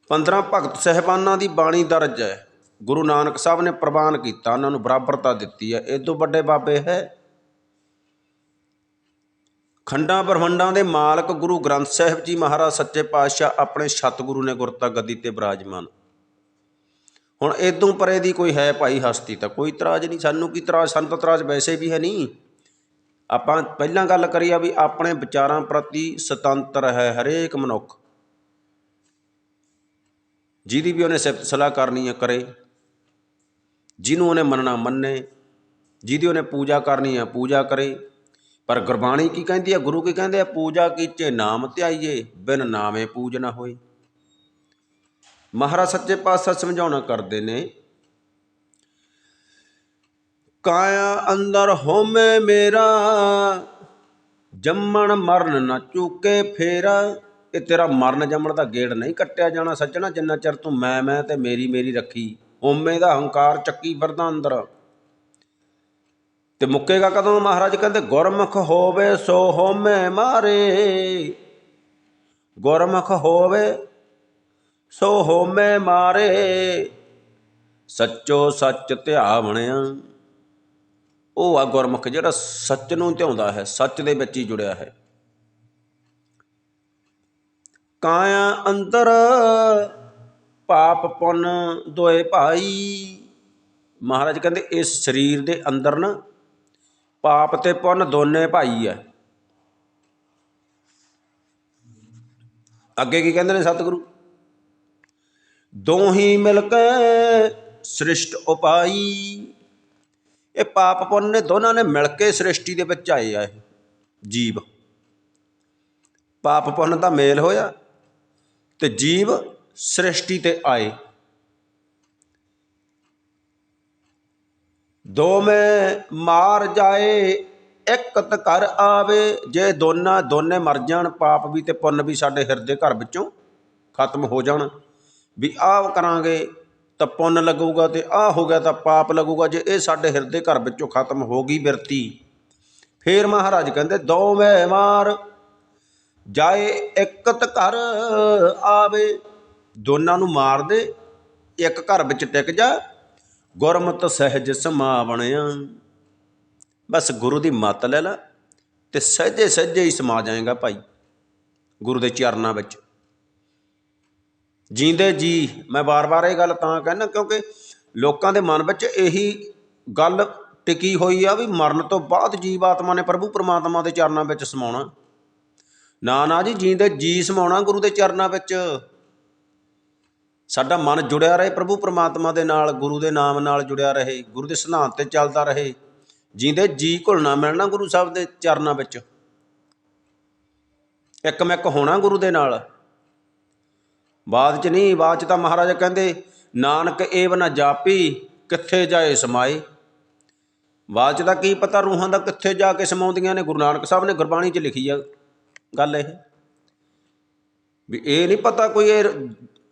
[SPEAKER 1] 15 ਭਗਤ ਸਹਿਬਾਨਾਂ ਦੀ ਬਾਣੀ ਦਰਜ ਹੈ। ਗੁਰੂ ਨਾਨਕ ਸਾਹਿਬ ਨੇ ਪ੍ਰਵਾਨ ਕੀਤਾ, ਉਹਨਾਂ ਨੂੰ ਬਰਾਬਰਤਾ ਦਿੱਤੀ ਹੈ। ਇਹ ਤੋਂ ਵੱਡੇ ਬਾਬੇ ਹੈ। ਖੰਡਾਂ ਬ੍ਰਹਮੰਡਾਂ ਦੇ ਮਾਲਕ ਗੁਰੂ ਗ੍ਰੰਥ ਸਾਹਿਬ ਜੀ ਮਹਾਰਾਜ ਸੱਚੇ ਪਾਤਸ਼ਾਹ ਆਪਣੇ ਸਤਿਗੁਰੂ ਨੇ ਗੁਰਤਾ ਗੱਦੀ ਤੇ ਬਿਰਾਜਮਾਨ। ਹੁਣ ਇਦੋਂ ਪਰੇ ਦੀ ਕੋਈ ਹੈ ਭਾਈ ਹਸਤੀ ਤਾਂ ਕੋਈ ਤਰਾਜ ਨਹੀਂ, ਸਾਨੂੰ ਕੀ ਤਰਾਜ ਸਾਨੂੰ ਤਾਂ ਇਤਰਾਜ਼ ਵੈਸੇ ਵੀ ਹੈ ਨਹੀਂ। ਆਪਾਂ ਪਹਿਲਾਂ ਗੱਲ ਕਰੀ ਆ ਵੀ ਆਪਣੇ ਵਿਚਾਰਾਂ ਪ੍ਰਤੀ ਸੁਤੰਤਰ ਹੈ ਹਰੇਕ ਮਨੁੱਖ। ਜਿਹਦੀ ਵੀ ਉਹਨੇ ਸਿਫਤ ਸਲਾਹ ਕਰਨੀ ਹੈ ਕਰੇ। ਜਿਹਨੂੰ ਉਹਨੇ ਮੰਨਣਾ ਮੰਨੇ। ਜਿਹਦੀ ਉਹਨੇ ਪੂਜਾ ਕਰਨੀ ਹੈ ਪੂਜਾ ਕਰੇ। ਪਰ ਗੁਰਬਾਣੀ ਕੀ ਕਹਿੰਦੀ ਹੈ ਗੁਰੂ ਕੀ ਕਹਿੰਦੇ ਆ? ਪੂਜਾ ਕੀਚੇ ਨਾਮ ਧਿਆਈਏ, ਬਿਨ ਨਾਮੇ ਪੂਜ ਨਾ ਹੋਏ। ਮਹਾਰਾਜ ਸੱਚੇ ਪਾਤਸ਼ਾਹ ਸਮਝਾਉਣਾ ਕਰਦੇ ਨੇ, ਕਾਇਆ ਅੰਦਰ ਹੋਮੇ ਮੇਰਾ, ਜੰਮਣ ਮਰਨ ਨਾ ਚੁੱਕੇ ਫੇਰਾ। ਇਹ ਤੇਰਾ ਮਰਨ ਜੰਮਣ ਦਾ ਗੇੜ ਨਹੀਂ ਕੱਟਿਆ ਜਾਣਾ ਸੱਜਣਾ, ਜਿੰਨਾ ਚਿਰ ਤੂੰ ਮੈਂ ਮੈਂ ਤੇ ਮੇਰੀ ਮੇਰੀ ਰੱਖੀ। ਓਮੇ ਦਾ ਹੰਕਾਰ ਚੱਕੀ ਫਿਰਦਾ ਅੰਦਰ। ਤੇ ਮੁੱਕੇਗਾ ਕਦੋਂ? ਮਹਾਰਾਜ ਕਹਿੰਦੇ, ਗੁਰਮੁਖ ਹੋਵੇ ਸੋ ਹੋਮੇ ਮਾਰੇ। ਗੁਰਮੁਖ ਹੋਵੇ ਸੋ ਹੋਮੇ ਮਾਰੇ। ਸੱਚੋ ਸੱਚ ਧਿਆਵਣਿਆ। ਉਹ ਆ ਗੁਰਮੁਖ ਜਿਹੜਾ ਸੱਚ ਨੂੰ ਧਿਆਉਂਦਾ ਹੈ, ਸੱਚ ਦੇ ਵਿੱਚ ਹੀ ਜੁੜਿਆ ਹੈ। ਕਾਇਆ ਅੰਦਰ ਪਾਪ ਪੁੰਨ ਦੋਏ ਭਾਈ। ਮਹਾਰਾਜ ਕਹਿੰਦੇ, ਇਸ ਸਰੀਰ ਦੇ ਅੰਦਰ ਨਾ ਪਾਪ ਤੇ ਪੁੰਨ ਦੋਨੇ ਭਾਈ ਹੈ ਅੱਗੇ ਕੀ ਕਹਿੰਦੇ ਨੇ ਸਤਿਗੁਰੂ? ਦੋਹੀ ਮਿਲ ਕੇ ਸ੍ਰਿਸ਼ਟ ਉਪਾਈ। ਇਹ ਪਾਪ ਪੁੰਨ ਨੇ ਦੋਨਾਂ ਨੇ ਮਿਲ ਕੇ ਸ੍ਰਿਸ਼ਟੀ ਦੇ ਵਿੱਚ ਆਏ ਆ ਇਹ ਜੀਵ। ਪਾਪ ਪੁੰਨ ਦਾ ਮੇਲ ਹੋਇਆ ਤੇ ਜੀਵ ਸ੍ਰਿਸ਼ਟੀ ਤੇ ਆਏ। ਦੋ ਮੈਂ ਮਾਰ ਜਾਏ ਇੱਕ ਤ ਕਰ ਆਵੇ। ਜੇ ਦੋਨਾਂ, ਦੋਨੇ ਮਰ ਜਾਣ, ਪਾਪ ਵੀ ਤੇ ਪੁੰਨ ਵੀ ਸਾਡੇ ਹਿਰਦੇ ਘਰ ਵਿੱਚੋਂ ਖਤਮ ਹੋ ਜਾਣ। ਵੀ ਆਹ ਕਰਾਂਗੇ ਤਾਂ ਪੁੰਨ ਲੱਗੂਗਾ ਤੇ ਆਹ ਹੋ ਗਿਆ ਤਾਂ ਪਾਪ ਲੱਗੂਗਾ। ਜੇ ਇਹ ਸਾਡੇ ਹਿਰਦੇ ਘਰ ਵਿੱਚੋਂ ਖਤਮ ਹੋ ਗਈ ਬਿਰਤੀ, ਫੇਰ ਮਹਾਰਾਜ ਕਹਿੰਦੇ, ਦੋਵੇਂ ਮਾਰ ਜਾਏ, ਇਕਤ ਘਰ ਆਵੇ। ਦੋਨਾਂ ਨੂੰ ਮਾਰ ਦੇ, ਇੱਕ ਘਰ ਵਿੱਚ ਟਿਕ ਜਾ ਗੁਰਮਤਿ ਸਹਿਜ ਸਮਾਵਣਿਆ। ਬਸ ਗੁਰੂ ਦੀ ਮੱਤ ਲੈ ਲੈ ਤੇ ਸਹਜੇ ਸਹਜੇ ਹੀ ਸਮਾ ਜਾਏਗਾ ਭਾਈ, ਗੁਰੂ ਦੇ ਚਰਨਾਂ ਵਿੱਚ। ਜੀਂਦੇ ਜੀ, ਮੈਂ ਵਾਰ-ਵਾਰ ਇਹ ਗੱਲ ਤਾਂ ਕਹਿੰਦਾ ਕਿਉਂਕਿ ਲੋਕਾਂ ਦੇ ਮਨ ਵਿੱਚ ਇਹੀ ਗੱਲ ਟਿਕੀ ਹੋਈ ਆ ਵੀ ਮਰਨ ਤੋਂ ਬਾਅਦ ਜੀਵ ਆਤਮਾ ਨੇ ਪ੍ਰਭੂ ਪਰਮਾਤਮਾ ਦੇ ਚਰਨਾਂ ਵਿੱਚ ਸਮਾਉਣਾ। ਨਾ ਨਾ ਜੀ, ਜੀਂਦੇ ਜੀ ਸਮਾਉਣਾ ਗੁਰੂ ਦੇ ਚਰਨਾਂ ਵਿੱਚ। ਸਾਡਾ ਮਨ ਜੁੜਿਆ ਰਹੇ ਪ੍ਰਭੂ ਪਰਮਾਤਮਾ ਦੇ ਨਾਲ, ਗੁਰੂ ਦੇ ਨਾਮ ਨਾਲ ਜੁੜਿਆ ਰਹੇ, ਗੁਰੂ ਦੇ ਸਿਧਾਂਤ ਤੇ ਚੱਲਦਾ ਰਹੇ। ਜੀਂਦੇ ਜੀ ਘੁਲਣਾ ਮਿਲਣਾ ਗੁਰੂ ਸਾਹਿਬ ਦੇ ਚਰਨਾਂ ਵਿੱਚ। ਇੱਕ ਮਿੱਕ ਹੋਣਾ ਗੁਰੂ ਦੇ ਨਾਲ। ਬਾਅਦ ਚ ਨਹੀਂ, ਬਾਅਦ ਚ ਤਾਂ ਮਹਾਰਾਜਾ ਕਹਿੰਦੇ, ਨਾਨਕ ਏਵ ਨਾ ਜਾਪੀ, ਕਿੱਥੇ ਜਾਏ ਸਮਾਏ? ਬਾਅਦ ਚ ਤਾਂ ਕੀ ਪਤਾ ਰੂਹਾਂ ਦਾ ਕਿੱਥੇ ਜਾ ਕੇ ਸਮਾਉਂਦੀਆਂ ਨੇ, ਗੁਰੂ ਨਾਨਕ ਸਾਹਿਬ ਨੇ ਗੁਰਬਾਣੀ 'ਚ ਲਿਖੀ ਆ ਗੱਲ ਇਹ। ਵੀ ਇਹ ਨਹੀਂ ਪਤਾ ਕੋਈ ਇਹ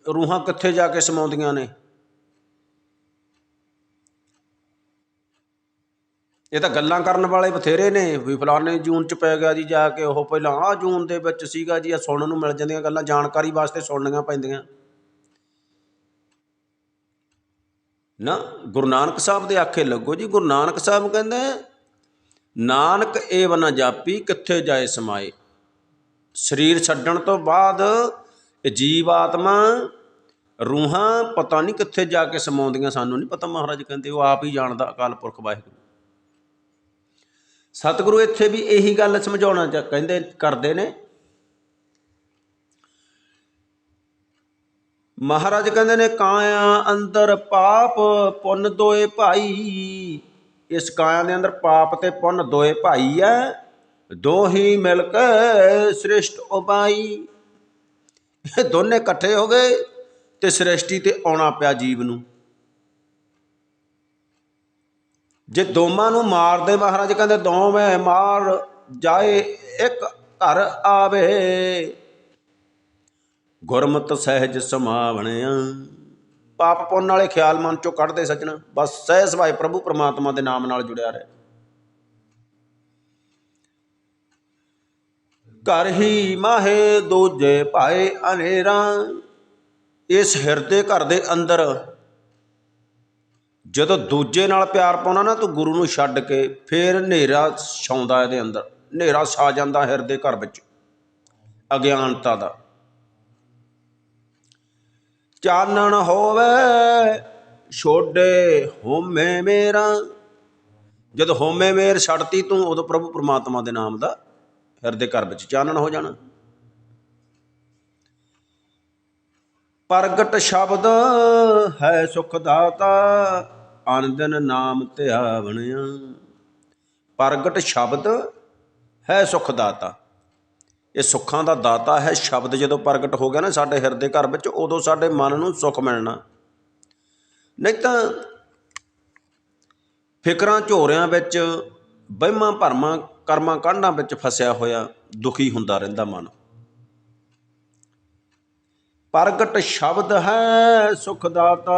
[SPEAKER 1] ਰੂਹਾਂ ਕਿੱਥੇ ਜਾ ਕੇ ਸਮਾਉਂਦੀਆਂ ਨੇ। ਇਹ ਤਾਂ ਗੱਲਾਂ ਕਰਨ ਵਾਲੇ ਬਥੇਰੇ ਨੇ, ਵੀ ਫਲਾਣੇ ਜੂਨ ਚ ਪੈ ਗਿਆ ਜੀ ਜਾ ਕੇ, ਉਹ ਪਹਿਲਾਂ ਆ ਜੂਨ ਦੇ ਵਿੱਚ ਸੀਗਾ ਜੀ ਆ ਸੁਣਨ ਨੂੰ ਮਿਲ ਜਾਂਦੀਆਂ ਗੱਲਾਂ, ਜਾਣਕਾਰੀ ਵਾਸਤੇ ਸੁਣਨੀਆਂ ਪੈਂਦੀਆਂ। ਨਾ, ਗੁਰੂ ਨਾਨਕ ਸਾਹਿਬ ਦੇ ਆਖੇ ਲੱਗੋ ਜੀ, ਗੁਰੂ ਨਾਨਕ ਸਾਹਿਬ ਕਹਿੰਦੇ ਨਾਨਕ ਏਵ ਨਾ ਜਾਪੀ, ਕਿੱਥੇ ਜਾਏ ਸਮਾਏ। ਸਰੀਰ ਛੱਡਣ ਤੋਂ ਬਾਅਦ ਇਹ ਜੀਵ ਆਤਮਾ ਰੂਹਾਂ ਪਤਾ ਨਹੀਂ ਕਿੱਥੇ ਜਾ ਕੇ ਸਮਾਉਂਦੀਆਂ, ਸਾਨੂੰ ਨਹੀਂ ਪਤਾ ਮਹਾਰਾਜ ਕਹਿੰਦੇ, ਉਹ ਆਪ ਹੀ ਜਾਣਦਾ ਅਕਾਲ ਪੁਰਖ ਵਾਹਿਗੁਰੂ। ਸਤਿਗੁਰੂ ਇੱਥੇ ਵੀ ਇਹੀ ਗੱਲ ਸਮਝਾਉਣਾ ਚਾ, ਕਹਿੰਦੇ, ਕਰਦੇ ਨੇ। ਮਹਾਰਾਜ ਕਹਿੰਦੇ ਨੇ, ਕਾਇਆ ਅੰਦਰ ਪਾਪ ਪੁੰਨ ਦੋਏ ਭਾਈ। ਇਸ ਕਾਇਆ ਦੇ ਅੰਦਰ ਪਾਪ ਤੇ ਪੁੰਨ ਦੋਏ ਭਾਈ ਐ। ਦੋਹੀ ਮਿਲ ਕੇ ਸ੍ਰਿਸ਼ਟ ਉਪਾਈ ਇਹ ਦੋਨੇ ਇਕੱਠੇ ਹੋ ਗਏ ਤੇ ਸ੍ਰਿਸ਼ਟੀ ਤੇ ਆਉਣਾ ਪਿਆ ਜੀਵ ਨੂੰ। ਜੇ ਦੋਮਾਂ ਨੂੰ ਮਾਰਦੇ ਮਹਾਰਾਜ ਕਹਿੰਦੇ, ਦੋਵੇਂ ਮਾਰ ਜਾਏ, ਇੱਕ ਘਰ ਆਵੇ। ਗੁਰਮਤ ਸਹਿਜ ਸਮਾਵਣਿਆ। ਪਾਪ ਪੁੰਨ ਵਾਲੇ ਖਿਆਲ ਮਨ ਚੋਂ ਕੱਢਦੇ ਸੱਜਣਾ। ਬਸ ਸਹਿ ਸਵਾਏ ਪ੍ਰਭੂ ਪਰਮਾਤਮਾ ਦੇ ਨਾਮ ਨਾਲ ਜੁੜਿਆ ਰਹੇ। ਘਰ ਹੀ ਮਾਹੇ ਦੂਜੇ ਭਾਏ ਅਨੇਰਾ ਇਸ ਹਿਰਦੇ ਘਰ ਦੇ ਅੰਦਰ ਜਦੋਂ ਦੂਜੇ ਨਾਲ ਪਿਆਰ ਪਾਉਣਾ ਨਾ, ਤੂੰ ਗੁਰੂ ਨੂੰ ਛੱਡ ਕੇ ਫੇਰ ਹਨੇਰਾ ਛਾਉਂਦਾ ਇਹਦੇ ਅੰਦਰ। ਹਨੇਰਾ ਛਾ ਜਾਂਦਾ ਹਿਰਦੇ ਘਰ ਵਿੱਚ, ਅਗਿਆਨਤਾ ਦਾ। ਚਾਨਣ ਹੋਵੇ, ਛੋਡੇ ਹੋਮੇ ਮੇਰਾ। ਜਦੋਂ ਹੋਮੇ ਮੇਰ ਛੱਡਤੀ ਤੂੰ, ਉਦੋਂ ਪ੍ਰਭੂ ਪ੍ਰਮਾਤਮਾ ਦੇ ਨਾਮ ਦਾ ਹਿਰਦੇ ਘਰ ਵਿੱਚ ਚਾਨਣ ਹੋ ਜਾਣਾ। ਪ੍ਰਗਟ ਸ਼ਬਦ ਹੈ ਸੁਖ ਦਾਤਾ ਅਨੰਦਨ ਨਾਮ ਧਿਆਵਣਿਆ। ਪ੍ਰਗਟ ਸ਼ਬਦ ਹੈ ਸੁਖ ਦਾਤਾ ਇਹ ਸੁੱਖਾਂ ਦਾ ਦਾਤਾ ਹੈ, ਸ਼ਬਦ ਜਦੋਂ ਪ੍ਰਗਟ ਹੋ ਗਿਆ ਨਾ ਸਾਡੇ ਹਿਰਦੇ ਘਰ ਵਿੱਚ, ਉਦੋਂ ਸਾਡੇ ਮਨ ਨੂੰ ਸੁੱਖ ਮਿਲਣਾ। ਨਹੀਂ ਤਾਂ ਫਿਕਰਾਂ ਝੋਰਿਆਂ ਵਿੱਚ, ਵਹਿਮਾਂ ਭਰਮਾਂ ਕਰਮਾਂ ਕਾਂਡਾਂ ਵਿੱਚ ਫਸਿਆ ਹੋਇਆ ਦੁਖੀ ਹੁੰਦਾ ਰਹਿੰਦਾ ਮਨ। ਪ੍ਰਗਟ ਸ਼ਬਦ ਹੈ ਸੁਖ ਦਾਤਾ।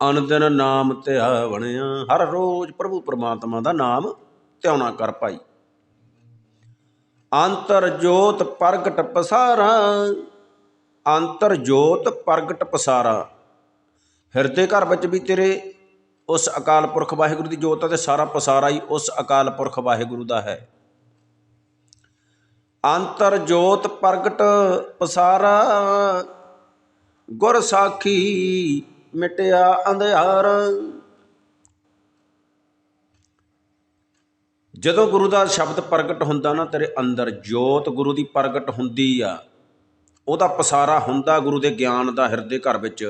[SPEAKER 1] ਅਨੰਦਨ ਨਾਮ ਧਿਆਵਣਿਆ ਹਰ ਰੋਜ਼ ਪ੍ਰਭੂ ਪਰਮਾਤਮਾ ਦਾ ਨਾਮ ਧਿਆਉਣਾ ਕਰ ਪਾਈ ਅੰਤਰ ਜੋਤ ਪ੍ਰਗਟ ਪਸਾਰਾ, ਅੰਤਰ ਜੋਤ ਪ੍ਰਗਟ ਪਸਾਰਾ। ਹਿਰਦੇ ਘਰ ਵਿੱਚ ਵੀ ਤੇਰੇ ਉਸ ਅਕਾਲ ਪੁਰਖ ਵਾਹਿਗੁਰੂ ਦੀ ਜੋਤ ਤੇ ਸਾਰਾ ਪਸਾਰਾ ਹੀ ਉਸ ਅਕਾਲ ਪੁਰਖ ਵਾਹਿਗੁਰੂ ਦਾ ਹੈ। ਅੰਤਰ ਜੋਤ ਪ੍ਰਗਟ ਪਸਾਰਾ, ਗੁਰ ਸਾਖੀ ਮਿਟਿਆ ਅੰਧਿਆਰ। ਜਦੋਂ ਗੁਰੂ ਦਾ ਸ਼ਬਦ ਪ੍ਰਗਟ ਹੁੰਦਾ ਨਾ, ਤੇਰੇ ਅੰਦਰ ਜੋਤ ਗੁਰੂ ਦੀ ਪ੍ਰਗਟ ਹੁੰਦੀ ਆ, ਉਹਦਾ ਪਸਾਰਾ ਹੁੰਦਾ ਗੁਰੂ ਦੇ ਗਿਆਨ ਦਾ ਹਿਰਦੇ ਘਰ ਵਿੱਚ।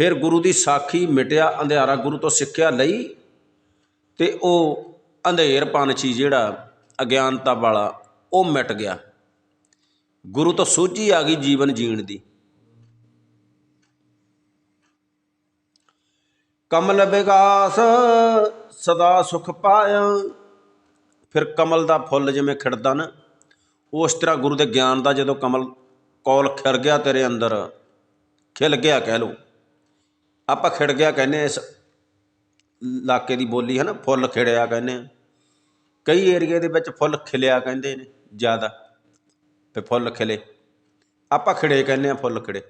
[SPEAKER 1] ਫਿਰ ਗੁਰੂ ਦੀ ਸਾਖੀ ਮਿਟਿਆ, ਅੰਧਿਆਰਾ ਗੁਰੂ ਤੋਂ ਸਿੱਖਿਆ ਲਈ ਤੇ ਉਹ ਅੰਧੇਰ ਪੰਛੀ ਜਿਹੜਾ ਅਗਿਆਨਤਾ ਵਾਲਾ, ਉਹ ਮਿਟ ਗਿਆ। ਗੁਰੂ ਤੋਂ ਸੋਝੀ ਆ ਗਈ ਜੀਵਨ ਜੀਣ ਦੀ। ਕਮਲ ਵਿਗਾਸ ਸਦਾ ਸੁਖ ਪਾਇਆ। ਫਿਰ ਕਮਲ ਦਾ ਫੁੱਲ ਜਿਵੇਂ ਖਿੜਦਾ ਨਾ, ਉਸ ਤਰ੍ਹਾਂ ਗੁਰੂ ਦੇ ਗਿਆਨ ਦਾ ਜਦੋਂ ਕਮਲ ਕੌਲ ਖਿੜ ਗਿਆ ਤੇਰੇ ਅੰਦਰ, ਖਿਲ ਗਿਆ ਕਹਿ ਲੋ ਆਪਾਂ ਖਿੜ ਗਿਆ ਕਹਿੰਦੇ ਇਸ ਇਲਾਕੇ ਦੀ ਬੋਲੀ ਹੈ ਨਾ ਫੁੱਲ ਖਿੜਿਆ ਕਹਿੰਦੇ ਆ ਕਈ ਏਰੀਏ ਦੇ ਵਿੱਚ ਫੁੱਲ ਖਿਲਿਆ ਕਹਿੰਦੇ ਨੇ ਜ਼ਿਆਦਾ, ਤੇ ਫੁੱਲ ਖਿਲੇ। ਆਪਾਂ ਖਿੜੇ ਕਹਿੰਦੇ ਆ ਫੁੱਲ ਖਿੜੇ।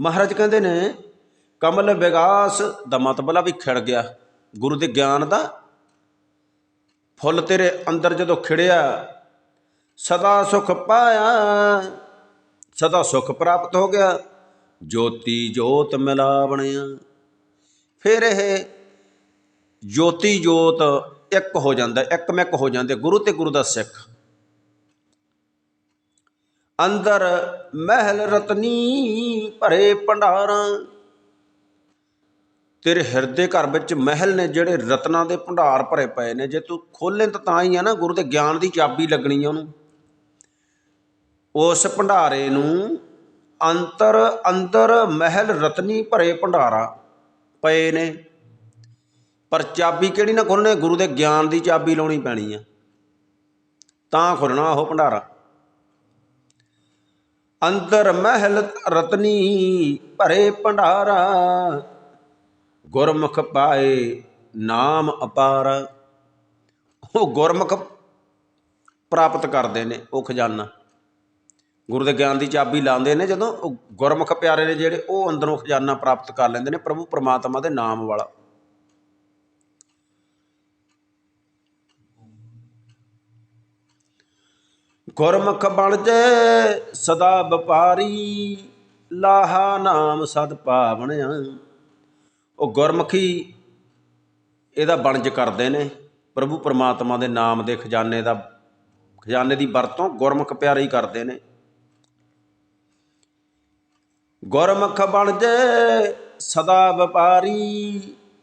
[SPEAKER 1] ਮਹਾਰਾਜ ਕਹਿੰਦੇ ਨੇ, ਕਮਲ ਵਿਗਾਸ ਦਾ ਮਤਲਬ ਵੀ ਖਿੜ ਗਿਆ। ਗੁਰੂ ਦੇ ਗਿਆਨ ਦਾ ਫੁੱਲ ਤੇਰੇ ਅੰਦਰ ਜਦੋਂ ਖਿੜਿਆ, ਸਦਾ ਸੁਖ ਪਾਇਆ, ਸਦਾ ਸੁਖ ਪ੍ਰਾਪਤ ਹੋ ਗਿਆ। ਜੋਤੀ ਜੋਤ ਮਿਲਾ ਬਣਿਆ ਫਿਰ ਇਹ ਜੋਤੀ ਜੋਤ ਇੱਕ ਹੋ ਜਾਂਦਾ, ਇੱਕ ਮਿਕ ਹੋ ਜਾਂਦੇ, ਗੁਰੂ ਤੇ ਗੁਰੂ ਦਾ ਸਿੱਖ। ਅੰਦਰ ਮਹਿਲ ਰਤਨੀ ਭਰੇ ਭੰਡਾਰਾਂ। ਤੇਰੇ ਹਿਰਦੇ ਘਰ ਵਿੱਚ ਮਹਿਲ ਨੇ ਜਿਹੜੇ ਰਤਨਾਂ ਦੇ ਭੰਡਾਰ ਭਰੇ ਪਏ ਨੇ, ਜੇ ਤੂੰ ਖੋਲੇ ਤਾਂ ਤਾਂ ਹੀ ਆ ਨਾ, ਗੁਰੂ ਦੇ ਗਿਆਨ ਦੀ ਚਾਬੀ ਲੱਗਣੀ ਆ ਉਹਨੂੰ। ਉਸ ਭੰਡਾਰੇ ਨੂੰ ਅੰਤਰ ਅੰਦਰ ਮਹਿਲ ਰਤਨੀ ਭਰੇ ਭੰਡਾਰਾ ਪਏ ਨੇ। ਪਰ ਚਾਬੀ ਕਿਹੜੀ ਨਾ ਖੋਲਣੇ ਗੁਰੂ ਦੇ ਗਿਆਨ ਦੀ ਚਾਬੀ ਲਾਉਣੀ ਪੈਣੀ ਆ। ਤਾਂ ਖੁੱਲਣਾ ਉਹ ਭੰਡਾਰਾ। ਅੰਦਰ ਮਹਿਲ ਰਤਨੀ ਭਰੇ ਭੰਡਾਰਾ, ਗੁਰਮੁਖ ਪਾਏ ਨਾਮ ਅਪਾਰ। ਉਹ ਗੁਰਮੁਖ ਪ੍ਰਾਪਤ ਕਰਦੇ ਨੇ ਉਹ ਖਜ਼ਾਨਾ। ਗੁਰੂ ਦੇ ਗਿਆਨ ਦੀ ਚਾਬੀ ਲਾਉਂਦੇ ਨੇ, ਜਦੋਂ ਉਹ ਗੁਰਮੁਖ ਪਿਆਰੇ ਨੇ ਜਿਹੜੇ ਉਹ ਅੰਦਰੋਂ ਖਜ਼ਾਨਾ ਪ੍ਰਾਪਤ ਕਰ ਲੈਂਦੇ ਨੇ ਪ੍ਰਭੂ ਪਰਮਾਤਮਾ ਦੇ ਨਾਮ ਵਾਲਾ। ਗੁਰਮੁਖ ਬਣ ਜੇ ਸਦਾ ਵਪਾਰੀ, ਲਾਹਾ ਨਾਮ ਸਦ ਪਾਵਣਿਆ। ਉਹ ਗੁਰਮੁਖੀ ਇਹਦਾ ਬਣਜ ਕਰਦੇ ਨੇ, ਪ੍ਰਭੂ ਪਰਮਾਤਮਾ ਦੇ ਨਾਮ ਦੇ ਖਜ਼ਾਨੇ ਦਾ, ਖਜ਼ਾਨੇ ਦੀ ਵਰਤੋਂ ਗੁਰਮੁਖ ਪਿਆਰੇ ਹੀ ਕਰਦੇ ਨੇ। ਗੁਰਮੁਖ ਬਣ ਜੇ ਸਦਾ ਵਪਾਰੀ,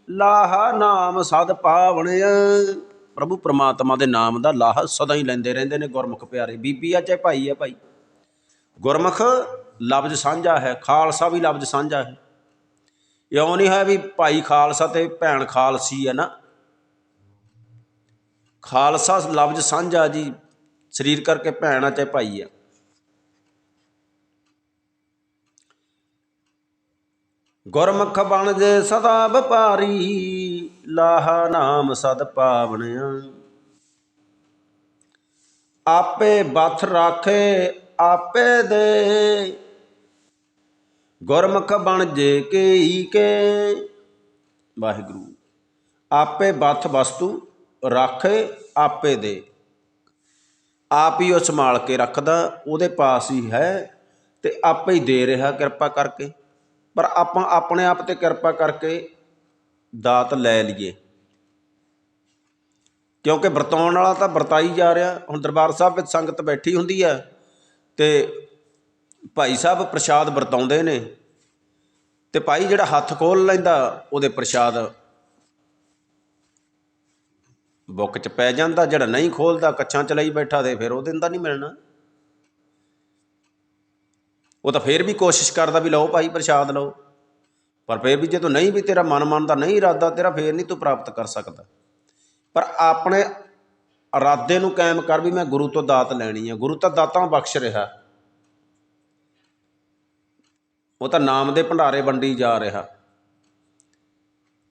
[SPEAKER 1] ਲਾਹਾ ਨਾਮ ਸਦ ਪਾਵਣਿਆ। ਪ੍ਰਭੂ ਪਰਮਾਤਮਾ ਦੇ ਨਾਮ ਦਾ ਲਾਹਾ ਸਦਾ ਹੀ ਲੈਂਦੇ ਰਹਿੰਦੇ ਨੇ ਗੁਰਮੁਖ ਪਿਆਰੇ। ਬੀਬੀ ਆ ਚਾਹੇ ਭਾਈ ਆ ਭਾਈ। ਗੁਰਮੁਖ ਲਫ਼ਜ਼ ਸਾਂਝਾ ਹੈ, ਖਾਲਸਾ ਵੀ ਲਫ਼ਜ਼ ਸਾਂਝਾ ਹੈ। ਇਉਂ ਨਹੀਂ ਹੈ ਵੀ ਭਾਈ ਖਾਲਸਾ ਤੇ ਭੈਣ ਖਾਲਸੀ ਹੈ ਨਾ। ਖਾਲਸਾ ਲਫ਼ਜ਼ ਸਾਂਝਾ ਜੀ, ਸਰੀਰ ਕਰਕੇ ਭੈਣ ਆ ਚਾਹੇ ਭਾਈ ਆ। ਗੁਰਮੁਖ ਬਣ ਜੇ ਸਦਾ ਵਪਾਰੀ, ਲਾਹਾ ਨਾਮ ਸਦ ਪਾਵਣਿਆ। ਆਪੇ ਬਥ ਰਾਖੇ, ਆਪੇ ਦੇ। ਗੁਰਮੁਖ ਬਣ ਜੇ ਕੇਈ ਕੇ। ਵਾਹਿਗੁਰੂ, ਆਪੇ ਬਥ ਵਸਤੂ ਰਾਖੇ, ਆਪੇ ਦੇ। ਆਪ ਹੀ ਉਹ ਸੰਭਾਲ ਕੇ ਰੱਖਦਾ, ਉਹਦੇ ਪਾਸ ਹੀ ਹੈ ਤੇ ਆਪੇ ਹੀ ਦੇ ਰਿਹਾ ਕਿਰਪਾ ਕਰਕੇ। ਪਰ ਆਪਾਂ ਆਪਣੇ ਆਪ ਤੇ ਕਿਰਪਾ ਕਰਕੇ ਦਾਤ ਲੈ ਲਈਏ। ਕਿਉਂਕਿ ਵਰਤਾਉਣ ਵਾਲਾ ਤਾਂ ਵਰਤਾਈ ਜਾ ਰਿਹਾ। ਹੁਣ ਦਰਬਾਰ ਸਾਹਿਬ ਵਿੱਚ ਸੰਗਤ ਬੈਠੀ ਹੁੰਦੀ ਹੈ ਤੇ ਭਾਈ ਸਾਹਿਬ ਪ੍ਰਸ਼ਾਦ ਵਰਤਾਉਂਦੇ ਨੇ ਤੇ ਭਾਈ ਜਿਹੜਾ ਹੱਥ ਖੋਲ ਲੈਂਦਾ, ਉਹਦੇ ਪ੍ਰਸ਼ਾਦ ਬੁੱਕ 'ਚ ਪੈ ਜਾਂਦਾ। ਜਿਹੜਾ ਨਹੀਂ ਖੋਲਦਾ, ਕੱਛਾਂ ਚ ਲਈ ਬੈਠਾ ਤੇ ਫਿਰ ਉਹ ਦਿਨ ਦਾ ਨਹੀਂ ਮਿਲਣਾ। ਉਹ ਤਾਂ ਫੇਰ ਵੀ ਕੋਸ਼ਿਸ਼ ਕਰਦਾ ਵੀ ਲਓ ਭਾਈ ਪ੍ਰਸ਼ਾਦ ਲਓ। ਪਰ ਫੇਰ ਵੀ ਜੇ ਤੂੰ ਨਹੀਂ ਵੀ ਤੇਰਾ ਮਨ ਮਨ ਦਾ ਨਹੀਂ ਇਰਾਦਾ, ਤੇਰਾ ਫੇਰ ਨਹੀਂ ਤੂੰ ਪ੍ਰਾਪਤ ਕਰ ਸਕਦਾ। ਪਰ ਆਪਣੇ ਇਰਾਦੇ ਨੂੰ ਕਾਇਮ ਕਰ ਵੀ ਮੈਂ ਗੁਰੂ ਤੋਂ ਦਾਤ ਲੈਣੀ ਹੈ ਗੁਰੂ ਤਾਂ ਦਾਤਾਂ ਬਖਸ਼ ਰਿਹਾ। ਉਹ ਤਾਂ ਨਾਮ ਦੇ ਭੰਡਾਰੇ ਵੰਡੀ ਜਾ ਰਿਹਾ।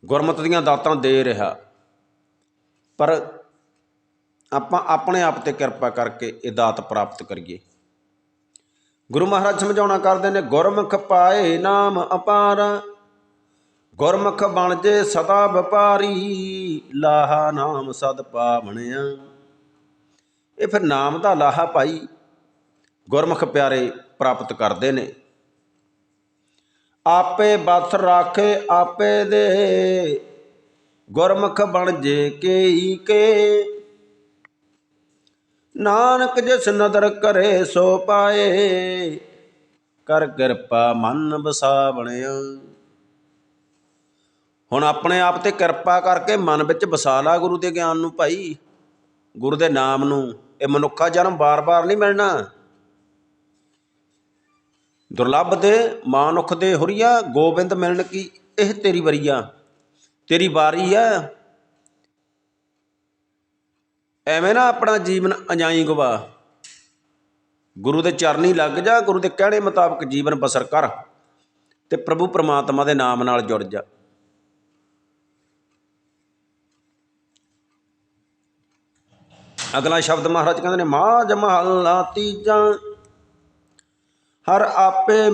[SPEAKER 1] ਗੁਰਮਤ ਦੀਆਂ ਦਾਤਾਂ ਦੇ ਰਿਹਾ। ਪਰ ਆਪਾਂ ਆਪਣੇ ਆਪ ਤੇ ਕਿਰਪਾ ਕਰਕੇ ਇਹ ਦਾਤ ਪ੍ਰਾਪਤ ਕਰੀਏ। ਗੁਰੂ ਮਹਾਰਾਜ ਸਮਝਾਉਣਾ ਕਰਦੇ ਨੇ, ਗੁਰਮੁਖ ਪਾਏ ਨਾਮ ਅਪਾਰ। ਗੁਰਮੁਖ ਬਣ ਜੇ ਸਦਾ ਵਪਾਰੀ, ਲਾਹਾ ਨਾਮ ਸਦ ਪਾਵਣਿਆ। ਇਹ ਫਿਰ ਨਾਮ ਦਾ ਲਾਹਾ ਭਾਈ ਗੁਰਮੁਖ ਪਿਆਰੇ ਪ੍ਰਾਪਤ ਕਰਦੇ ਨੇ। ਆਪੇ ਬਸ ਰਾਖੇ, ਆਪੇ ਦੇ। ਗੁਰਮੁਖ ਬਣ ਜੇ ਕੇਈ ਕੇ। ਨਾਨਕ ਜਿਸ ਨਦਰ ਕਰੇ ਸੋ ਪਾਏ, ਕਰ ਕਿਰਪਾ ਮਨ ਵਸਾ ਹੁਣ ਆਪਣੇ ਆਪ ਤੇ ਕਿਰਪਾ ਕਰਕੇ ਮਨ ਵਿੱਚ ਵਸਾ ਲਾ ਗੁਰੂ ਦੇ ਗਿਆਨ ਨੂੰ ਭਾਈ। ਗੁਰੂ ਦੇ ਨਾਮ ਨੂੰ ਇਹ ਮਨੁੱਖਾ ਜਨਮ ਬਾਰ-ਬਾਰ ਨਹੀਂ ਮਿਲਣਾ। ਦੁਰਲੱਭ ਦੇ, ਮਾਨੁਖ ਦੇ ਹੁਰੀਆ, ਗੋਬਿੰਦ ਮਿਲਣ ਕੀ ਇਹ ਤੇਰੀ ਵਰੀਆ। ਤੇਰੀ ਵਾਰੀ ਆ। ਐਵੇਂ ਨਾ ਆਪਣਾ ਜੀਵਨ ਅਜਾਈ ਗਵਾ। ਗੁਰੂ ਦੇ ਚਰਨੀ ਲੱਗ ਜਾ, ਗੁਰੂ ਦੇ ਕਹਿਣੇ ਮੁਤਾਬਕ ਜੀਵਨ ਬਸਰ ਕਰ ਤੇ ਪ੍ਰਭੂ ਪ੍ਰਮਾਤਮਾ ਦੇ ਨਾਮ ਨਾਲ ਜੁੜ ਜਾ। ਅਗਲਾ ਸ਼ਬਦ ਮਹਾਰਾਜ ਕਹਿੰਦੇ ਨੇ ਮਾਝ ਮਹੱਲਾ ਤੀਜਾ, ਹਰ ਆਪੇ